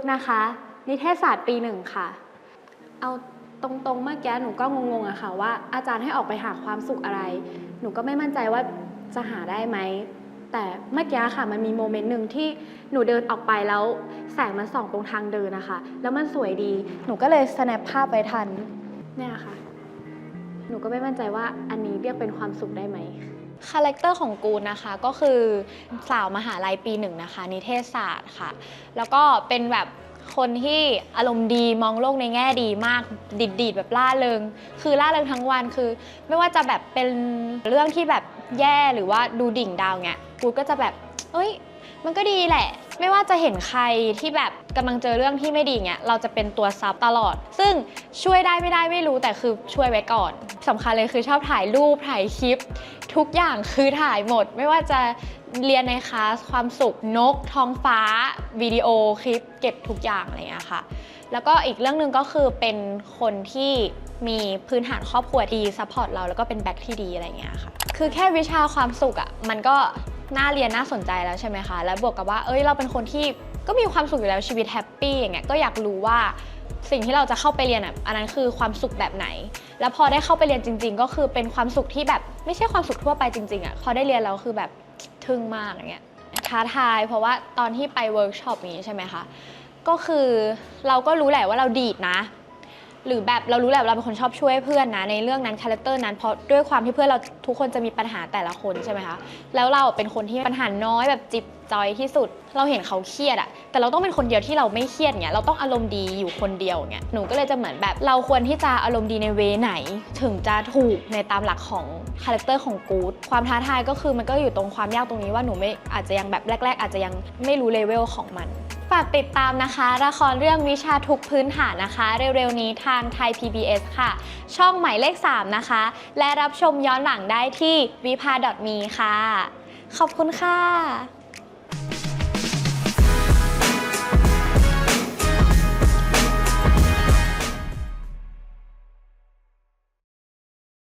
ดนะคะ นิเทศศาสตร์ปีหนึ่งค่ะ เอาตรงๆเมื่อกี้หนูก็งงๆอะค่ะ ว่าอาจารย์ให้ออกไปหาความสุขอะไร หนูก็ไม่มั่นใจว่าจะหาได้ไหม แต่เมื่อกี้ค่ะมันมีโมเมนต์หนึ่งที่หนูเดินออกไปแล้วแสงมันส่องตรงทางเดินนะคะ แล้วมันสวยดี หนูก็เลย snap ภาพไว้ทันเนี่ยค่ะ หนูก็ไม่มั่นใจว่าอันนี้เรียกเป็นความสุขได้ไหม คาแรคเตอร์ของกูนะคะก็คือสาวมหาลัยปีหนึ่งนะคะ นิเทศศาสตร์ค่ะ แล้วก็เป็นแบบคนที่อารมณ์ดีมองโลกในแง่ดีมากดิดดีดแบบล่าเริง คือล่าเริงทั้งวันคือ ไม่ว่าจะแบบเป็นเรื่องที่แบบแย่หรือว่าดูดิ่งดาวเงี้ยกูก็จะแบบ เอ้ย มันก็ดีแหละ ไม่ว่าจะเห็นใครที่แบบกำลังเจอเรื่องที่ไม่ดีเงี้ยเราจะเป็นตัวซับตลอด ซึ่งช่วยได้ไม่ได้ไม่รู้แต่คือช่วยไว้ก่อนสำคัญเลยคือชอบถ่ายรูปถ่ายคลิป ทุกอย่างคือถ่ายหมด ไม่ว่าจะเรียนในคลาสความสุขนกท้องฟ้าวิดีโอคลิป เก็บทุกอย่างอะไรอย่างเงี้ยค่ะ แล้วก็อีกเรื่องหนึ่งก็คือเป็นคนที่มีพื้นฐานครอบครัวดีซัพพอร์ตเราแล้วก็เป็นแบ็คที่ดีอะไรอย่างเงี้ยค่ะ คือแค่วิชาความสุขอะ่ะมันก็ น่าเรียนน่าสนใจแล้วใช่ไหมคะ แล้วบวกกับว่า เอ้ย เราเป็นคนที่ก็มีความสุขอยู่แล้วชีวิตแฮปปี้อย่างเงี้ย ก็อยากรู้ว่าสิ่งที่เราจะเข้าไปเรียนอะ อันนั้นคือความสุขแบบไหน แล้วพอได้เข้าไปเรียนจริง ๆ ก็คือเป็นความสุขที่แบบไม่ใช่ความสุขทั่วไปจริงๆอะ พอได้เรียนแล้วคือแบบทึ่งมากอย่างเงี้ย ท้าทายเพราะว่าตอนที่ไปเวิร์กช็อปนี้ใช่ไหมคะ ก็คือเราก็รู้แหละว่าเราดีดนะ หรือแบบเรารู้แหละเราเป็นคนชอบช่วยเพื่อนนะในเรื่องนั้นคาแรคเตอร์นั้นเพราะด้วยความที่เพื่อนเราทุกคนจะมีปัญหาแต่ละคนใช่ไหมคะแล้วเราเป็นคนที่ปัญหาน้อยแบบจิบจอยที่สุด เราเห็นเขาเครียดอะแต่เราต้องเป็นคนเดียวที่เราไม่เครียดเงี้ยเราต้องอารมณ์ดีอยู่คนเดียวเงี้ยหนูก็เลยจะเหมือนแบบเราควรที่จะอารมณ์ดีในเวไหน ถึงจะถูกในตามหลักของคาแรคเตอร์ของกู๊ดความท้าทายก็คือมันก็อยู่ตรงความยากตรงนี้ว่าหนูไม่อาจจะยังแบบแรก ๆ อาจจะยังไม่รู้เลเวลของมัน ฝากติดตามนะคะ ละครเรื่องวิชาทุกพื้นฐานนะคะ เร็วๆนี้ทางไทย PBS ค่ะ ช่องหมายเลข 3 นะคะ และรับชมย้อนหลังได้ที่วิภา .me ค่ะ ขอบคุณค่ะ